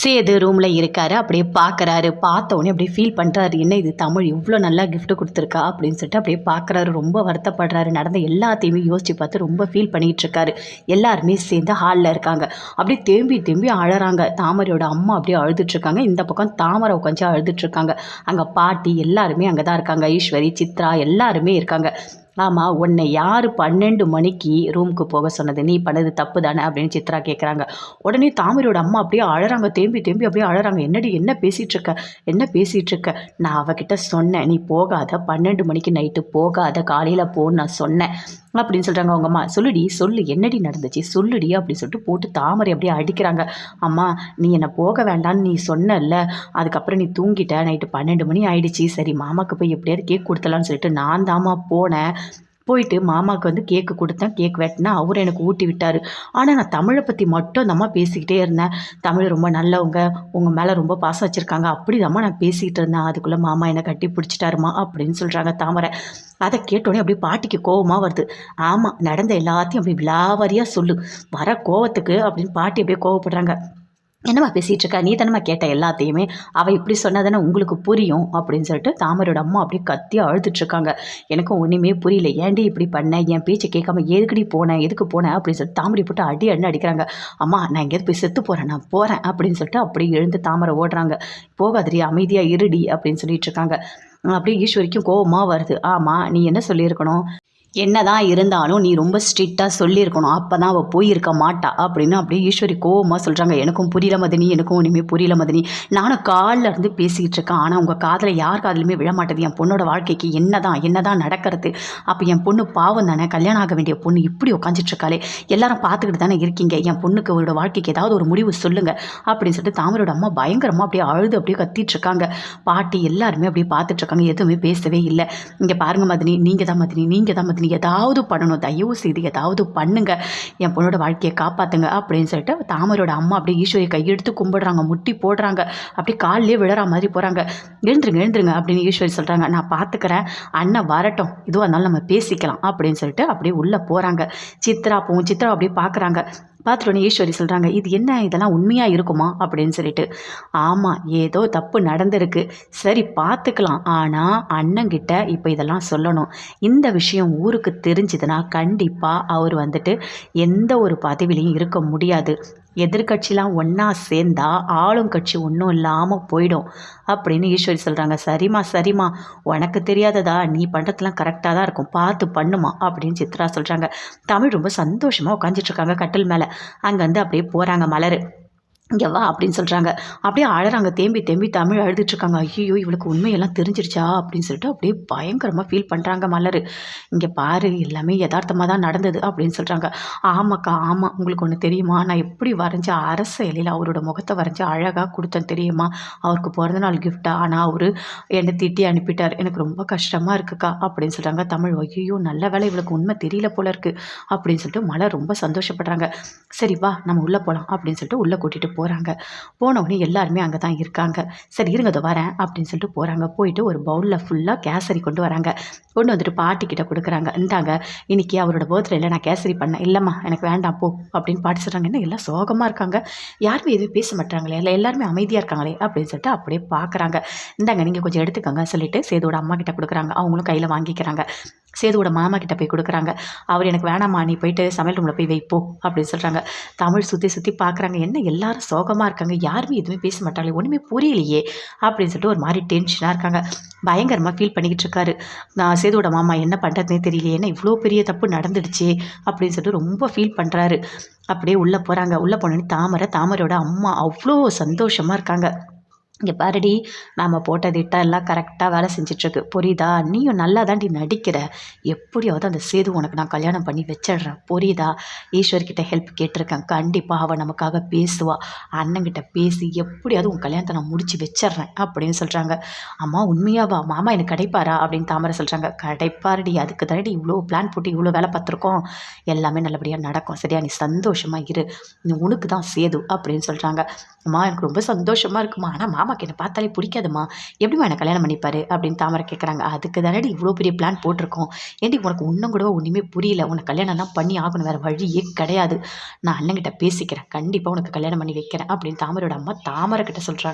சேது ரூமில் இருக்காரு அப்படியே பார்க்குறாரு பார்த்த உடனே அப்படியே ஃபீல் பண்ணுறாரு என்ன இது தமிழ்? இவ்வளோ நல்லா கிஃப்ட் கொடுத்துருக்கா? அப்படின்னு சொல்லிட்டு அப்படியே பார்க்குறாரு ரொம்ப வருத்தப்படுறாரு. நடந்த எல்லாத்தையுமே யோசித்து பார்த்து ரொம்ப ஃபீல் பண்ணிகிட்ருக்காரு எல்லாருமே சேர்ந்து ஹாலில் இருக்காங்க. அப்படியே தேம்பி தேம்பி அழறாங்க. தாமரையோட அம்மா அப்படியே அழுதுட்ருக்காங்க இந்த பக்கம் தாமரை உட்காந்து அழுதுட்ருக்காங்க அங்கே பாட்டி எல்லாருமே அங்கே தான் இருக்காங்க. ஈஸ்வரி சித்ரா எல்லாருமே இருக்காங்க. ஆமாம் உன்னை யார் பன்னெண்டு மணிக்கு ரூமுக்கு போக சொன்னது? நீ பண்ணது தப்பு தானே அப்படின்னு சித்ரா கேட்குறாங்க உடனே தாமரையோட அம்மா அப்படியே அழறாங்க. தேம்பி தேம்பி அப்படியே அழறாங்க. என்னடி என்ன பேசிகிட்டு இருக்க என்ன பேசிகிட்டு இருக்க நான் அவகிட்ட சொன்னேன் நீ போகாத. பன்னெண்டு மணிக்கு நைட்டு போகாத. காலையில் போன்னு நான் சொன்னேன். அப்படின்னு சொல்கிறாங்க அவங்க அம்மா. சொல்லுடி சொல்லு என்னடி நடந்துச்சு? சொல்லுடி அப்படின்னு சொல்லிட்டு போட்டு தாமரை அப்படியே அடிக்கிறாங்க. அம்மா நீ என்னை போக வேண்டாம்னு நீ சொன்னல அதுக்கப்புறம் நீ தூங்கிட்ட. நைட்டு பன்னெண்டு மணி ஆயிடுச்சு. சரி மாமாக்கு போய் எப்படியாவது கேக் கொடுத்தலான்னு சொல்லிட்டு நான் தாம்மா போனேன். போயிட்டு மாமாவுக்கு வந்து கேக்கு கொடுத்தேன். கேக் வெட்டினா அவர் எனக்கு ஊட்டி விட்டார். ஆனால் நான் தமிழை பற்றி மட்டும் அந்த பேசிக்கிட்டே இருந்தேன். தமிழ் ரொம்ப நல்லவங்க. உங்கள் மேலே ரொம்ப பாசம் வச்சுருக்காங்க. அப்படி நான் பேசிக்கிட்டு இருந்தேன். அதுக்குள்ளே மாமா என்னை கட்டி பிடிச்சிட்டாருமா அப்படின்னு சொல்கிறாங்க தாமரை. அதை கேட்டோடனே அப்படியே பாட்டிக்கு கோவமாக வருது. ஆமாம் நடந்த எல்லாத்தையும் அப்படி விலாவாரியாக சொல்லு. வர கோவத்துக்கு அப்படின்னு பாட்டி அப்படியே கோவப்படுறாங்க. என்னம்மா பேசிகிட்டு இருக்கா? நீ தானம்மா கேட்ட எல்லாத்தையுமே. அவள் இப்படி சொன்னாதானே உங்களுக்கு புரியும் அப்படின்னு சொல்லிட்டு தாமரோட அம்மா அப்படியே கத்தி அழுதுட்ருக்காங்க எனக்கும் ஒன்றுமே புரியல. ஏன்டி இப்படி பண்ண? என் பேச்சை கேட்காம எதுக்குடி போனேன் எதுக்கு போனேன் அப்படின்னு சொல்லிட்டு தாமரை போட்டு அடி அண்ணன் அடிக்கிறாங்க. அம்மா நான் எங்கேயாவது போய் செத்து போகிறேன் நான் போகிறேன் அப்படின்னு சொல்லிட்டு அப்படியே எழுந்து தாமரை ஓடுறாங்க. போகாதடி அமைதியாக இருடி அப்படின்னு சொல்லிட்டு இருக்காங்க. அப்படியே ஈஸ்வரிக்கும் கோபமாக வருது. ஆமாம் நீ என்ன சொல்லியிருக்கணும்? என்னதான் இருந்தாலும் நீ ரொம்ப ஸ்ட்ரிக்டாக சொல்லியிருக்கணும். அப்போ தான் அவள் போயிருக்க மாட்டா அப்படின்னு அப்படியே ஈஸ்வரி கோவமாக சொல்கிறாங்க எனக்கும் புரியல மதினி எனக்கும் ஒன்றுமே புரியல மதினி. நானும் காலில் இருந்து பேசிக்கிட்டு இருக்கேன். ஆனால் உங்கள் காதில் யார் காதலுமே விழமாட்டது என் பொண்ணோட வாழ்க்கைக்கு என்னதான் என்னதான் நடக்கிறது. அப்போ என் பொண்ணு பாவம் தானே? கல்யாணம் ஆக வேண்டிய பொண்ணு இப்படி உட்காந்துட்டுருக்காளே எல்லாரும் பார்த்துக்கிட்டு தானே இருக்கீங்க. என் பொண்ணுக்கு அவரோட வாழ்க்கைக்கு ஏதாவது ஒரு முடிவு சொல்லுங்கள் அப்படின்னு சொல்லிட்டு தாமரோட அம்மா பயங்கரமாக அப்படியே அழுது அப்படியே கத்திட்டு இருக்காங்க. பாட்டி எல்லாருமே அப்படியே பார்த்துட்ருக்காங்க எதுவுமே பேசவே இல்லை. இங்கே பாருங்க மதினி நீங்கள் தான் மதினி நீங்கள் தான் மதினி. ஏதாவது பண்ணணும். தயவு செய்து ஏதாவது பண்ணுங்க. என் பொண்ணோட வாழ்க்கையை காப்பாற்றுங்க அப்படின்னு சொல்லிட்டு தாமரோட அம்மா அப்படியே ஈஸ்வரி கையெடுத்து கும்பிடுறாங்க. முட்டி போடுறாங்க. அப்படியே காலிலே விழற மாதிரி போகிறாங்க எழுந்துருங்க எழுந்துருங்க அப்படின்னு ஈஸ்வரி சொல்கிறாங்க நான் பார்த்துக்கிறேன் அண்ணன் வரட்டும். இதுவாக இருந்தாலும் நம்ம பேசிக்கலாம் அப்படின்னு சொல்லிட்டு அப்படியே உள்ளே போகிறாங்க சித்ரா போவும் சித்ரா அப்படியே பார்க்குறாங்க பார்த்துட்டோன்னே ஈஸ்வரி சொல்கிறாங்க இது என்ன? இதெல்லாம் உண்மையாக இருக்குமா? அப்படின்னு சொல்லிட்டு. ஆமாம் ஏதோ தப்பு நடந்திருக்கு. சரி பார்த்துக்கலாம் ஆனால் அண்ணங்கிட்ட இப்போ இதெல்லாம் சொல்லணும். இந்த விஷயம் ஊருக்கு தெரிஞ்சுதுன்னா கண்டிப்பாக அவர் வந்துட்டு எந்த ஒரு பதவியிலையும் இருக்க முடியாது. எதிர்கட்சிலாம் ஒன்றா சேர்ந்தா ஆளும் கட்சி ஒன்றும் இல்லாமல் போயிடும் அப்படின்னு ஈஸ்வரி சொல்கிறாங்க சரிம்மா சரிம்மா உனக்கு தெரியாததா? நீ பண்ணுறதுலாம் கரெக்டாக தான் இருக்கும். பார்த்து பண்ணுமா? அப்படின்னு சித்ரா சொல்கிறாங்க தமிழ் ரொம்ப சந்தோஷமாக உட்காந்துட்ருக்காங்க கட்டில் மேலே. அங்கேருந்து அப்படியே போகிறாங்க மலர். இங்கே வா அப்படின்னு சொல்கிறாங்க அப்படியே அழறாங்க. தேம்பி தேம்பி தமிழ் அழுதுட்ருக்காங்க ஐயோ இவளுக்கு உண்மையெல்லாம் தெரிஞ்சிருச்சா? அப்படின்னு சொல்லிட்டு அப்படியே பயங்கரமாக ஃபீல் பண்ணுறாங்க மலர் இங்கே பாரு எல்லாமே யதார்த்தமாக தான் நடந்தது அப்படின்னு சொல்கிறாங்க ஆமாக்கா ஆமாம் உங்களுக்கு ஒன்று தெரியுமா? நான் எப்படி வரைஞ்ச அரச இலையில் அவரோட முகத்தை வரைஞ்சி அழகாக கொடுத்தேன் தெரியுமா? அவருக்கு பிறந்தநாள் கிஃப்ட்டாக ஆனால் அவர் என்னை திட்டி அனுப்பிட்டார். எனக்கு ரொம்ப கஷ்டமாக இருக்குக்கா அப்படின்னு சொல்கிறாங்க தமிழ். ஐயோ நல்ல வேலை இவளுக்கு உண்மை தெரியல போல இருக்குது அப்படின்னு சொல்லிட்டு மலர் ரொம்ப சந்தோஷப்படுறாங்க. சரி வா நம்ம உள்ளே போகலாம் அப்படின்னு சொல்லிட்டு உள்ளே கூட்டிகிட்டு போ போகிறாங்க போன உடனே எல்லாருமே அங்கே தான் இருக்காங்க. சரி இருங்க இதோ வரேன் அப்படின்னு சொல்லிட்டு போகிறாங்க போயிட்டு ஒரு பவுலில் ஃபுல்லாக கேசரி கொண்டு வராங்க. கொண்டு வந்துட்டு பாட்டிக்கிட்ட கொடுக்குறாங்க. இந்தாங்க இன்னைக்கு அவரோட பர்த்டேல நான் கேசரி பண்ணேன். இல்லைம்மா எனக்கு வேண்டாம் போ அப்படின்னு பாட்டி சொல்கிறாங்க என்ன எல்லாம் சோகமாக இருக்காங்க? யாருமே எதுவும் பேச மாட்டாங்களே? இல்லை எல்லாருமே அமைதியாக இருக்காங்களே? அப்படின்னு சொல்லிட்டு அப்படியே பார்க்குறாங்க இந்தாங்க நீங்கள் கொஞ்சம் எடுத்துக்கோங்க சொல்லிட்டு சேதோட அம்மா கிட்ட கொடுக்குறாங்க. அவங்களும் கையில் வாங்கிக்கிறாங்க. சேதுவோட மாமா கிட்ட போய் கொடுக்குறாங்க. அவர் எனக்கு வேணாம்மா நீ போயிட்டு சமையல் ரூமில் போய் வைப்போ அப்படின்னு சொல்கிறாங்க தமிழ் சுற்றி சுற்றி பார்க்குறாங்க என்ன எல்லாரும் சோகமாக இருக்காங்க? யாருமே எதுவுமே பேச மாட்டாங்களே ஒன்றுமே புரியலையே அப்படின்னு சொல்லிட்டு ஒரு மாதிரி டென்ஷனாக இருக்காங்க. பயங்கரமாக ஃபீல் பண்ணிக்கிட்டு இருக்காரு. நான் சேதுவோட மாமா என்ன பண்ணுறதுனே தெரியலையே என்ன இவ்வளோ பெரிய தப்பு நடந்துடுச்சு அப்படின்னு சொல்லிட்டு ரொம்ப ஃபீல் பண்ணுறாரு அப்படியே உள்ளே போகிறாங்க உள்ளே போனோன்னே தாமரை தாமரையோட அம்மா அவ்வளோ சந்தோஷமாக இருக்காங்க. இங்கே பாருடி நாம் போட்ட திட்டம் எல்லாம் கரெக்டாக வேலை செஞ்சிட்ருக்கு. புரியுதா? நீயும் நல்லா தாண்டி நடிக்கிற. எப்படியாவது அந்த சேது உனக்கு நான் கல்யாணம் பண்ணி வச்சிடுறேன். புரியுதா? ஈஸ்வர்கிட்ட ஹெல்ப் கேட்டிருக்கேன். கண்டிப்பாக அவள் நமக்காக பேசுவா. அண்ணங்கிட்ட பேசி எப்படியாவது உன் கல்யாணத்தை நான் முடிச்சு வச்சிடுறேன் அப்படின்னு சொல்கிறாங்க அம்மா உண்மையாவா? மாமா எனக்கு கிடைப்பாரா? அப்படின்னு தாமரை சொல்கிறாங்க கிடைப்பாருடி. அதுக்கு தானடி இவ்வளோ பிளான் போட்டு இவ்வளோ வேலை பார்த்துருக்கோம். எல்லாமே நல்லபடியாக நடக்கும். சரியா? நீ சந்தோஷமாக இரு. நீ உனக்கு தான் சேது அப்படின்னு சொல்கிறாங்க அம்மா எனக்கு ரொம்ப சந்தோஷமாக இருக்குமா? ஆனால் மாமா மாமாக்கு என்னை பார்த்தாலே பிடிக்காதம்மா. எப்படிமா என்னை கல்யாணம் பண்ணிப்பாரு? அப்படின்னு தாமரை கேட்குறாங்க அதுக்கு தானடி இவ்வளோ பெரிய பிளான் போட்டிருக்கோம். ஏண்டி உனக்கு இன்னும் கூட ஒன்றுமே புரியல. உனக்கு கல்யாணம் தான் பண்ணி ஆகணும் வேறு வழியே கிடையாது. நான் அண்ணங்கிட்ட பேசிக்கிறேன். கண்டிப்பாக உனக்கு கல்யாணம் பண்ணி வைக்கிறேன் அப்படின்னு தாமரோட அம்மா தாமரை கிட்ட சொல்கிறாங்க